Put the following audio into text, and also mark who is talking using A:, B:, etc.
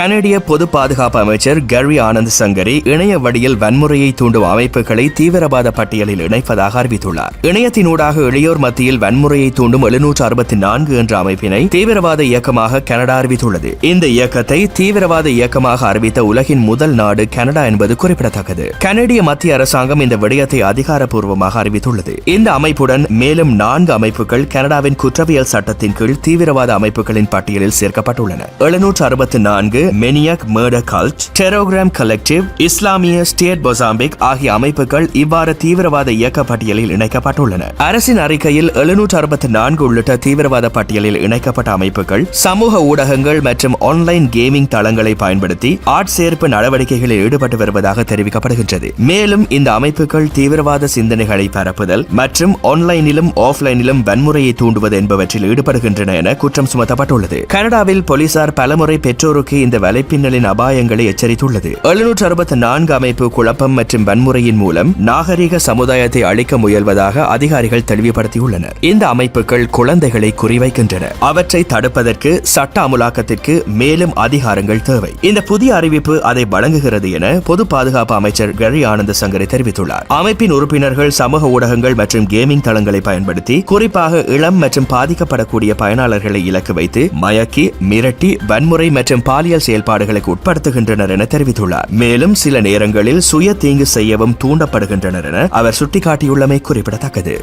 A: கனடிய பொது பாதுகாப்பு அமைச்சர் கரி ஆனந்த் சங்கரி இணைய வழியில் வன்முறையை தூண்டும் அமைப்புகளை தீவிரவாத பட்டியலில் இணைப்பதாக அறிவித்துள்ளார். இணையத்தினூடாக இளையோர் மத்தியில் வன்முறையை தூண்டும் எழுநூற்று அறுபத்தி நான்கு என்ற அமைப்பினை தீவிரவாத இயக்கமாக கனடா அறிவித்துள்ளது. இந்த இயக்கத்தை தீவிரவாத இயக்கமாக அறிவித்த உலகின் முதல் நாடு கனடா என்பது குறிப்பிடத்தக்கது. கனடிய மத்திய அரசாங்கம் இந்த விடயத்தை அதிகாரப்பூர்வமாக அறிவித்துள்ளது. இந்த அமைப்புடன் மேலும் நான்கு அமைப்புகள் கனடாவின் குற்றவியல் சட்டத்தின் கீழ் தீவிரவாத அமைப்புகளின் பட்டியலில் சேர்க்கப்பட்டுள்ளன. எழுநூற்று அறுபத்தி நான்கு Maniac Murder Cult Terrorgram Collective இஸ்லாமிய ஸ்டேட் பொசாம்பிக் ஆகிய அமைப்புகள் இவ்வாறு தீவிரவாத இயக்க பட்டியலில் இணைக்கப்பட்டுள்ளன. அரசின் அறிக்கையில் எழுநூற்று அறுபத்தி நான்கு உள்ளிட்ட தீவிரவாத பட்டியலில் இணைக்கப்பட்ட அமைப்புகள் சமூக ஊடகங்கள் மற்றும் ஆன்லைன் கேமிங் தளங்களை பயன்படுத்தி ஆட்சேர்ப்பு நடவடிக்கைகளில் ஈடுபட்டு வருவதாக தெரிவிக்கப்படுகின்றது. மேலும் இந்த அமைப்புகள் தீவிரவாத சிந்தனைகளை பரப்புதல் மற்றும் ஆன்லைனிலும் ஆஃப்லைனிலும் வன்முறையை தூண்டுவது என்பவற்றில் ஈடுபடுகின்றன என குற்றம் சுமத்தப்பட்டுள்ளது. கனடாவில் போலீசார் பலமுறை பெற்றோருக்கு இந்த வலைப்பின்னலின் அபாயங்களை எச்சரித்துள்ளது. எழுநூற்று அறுபத்தி நான்கு அமைப்பு குழப்பம் மற்றும் வன்முறையின் மூலம் நாகரிக சமுதாயத்தை அழிக்க முயல்வதாக அதிகாரிகள் தெளிவுபடுத்தியுள்ளனர். இந்த அமைப்புகள் குழந்தைகளை குறிவைக்கின்றன. அவற்றை தடுப்பதற்கு சட்ட அமுலாக்கத்திற்கு மேலும் அதிகாரங்கள் தேவை. இந்த புதிய அறிவிப்பு அதை வழங்குகிறது என பொது பாதுகாப்பு அமைச்சர் கரி ஆனந்த சங்கரை தெரிவித்துள்ளார். அமைப்பின் உறுப்பினர்கள் சமூக ஊடகங்கள் மற்றும் கேமிங் தளங்களை பயன்படுத்தி குறிப்பாக இளம் மற்றும் பாதிக்கப்படக்கூடிய பயனாளர்களை இலக்கு வைத்து மயக்கி மிரட்டி வன்முறை மற்றும் பாலியல் செயல்பாடுகளுக்கு உட்படுத்துகின்றனர் என தெரிவித்துள்ளார். மேலும் சில நேரங்களில் சுய தீங்கு செய்யவும் தூண்டப்படுகின்றனர் என அவர் சுட்டிக்காட்டியுள்ளமை குறிப்பிடத்தக்கது.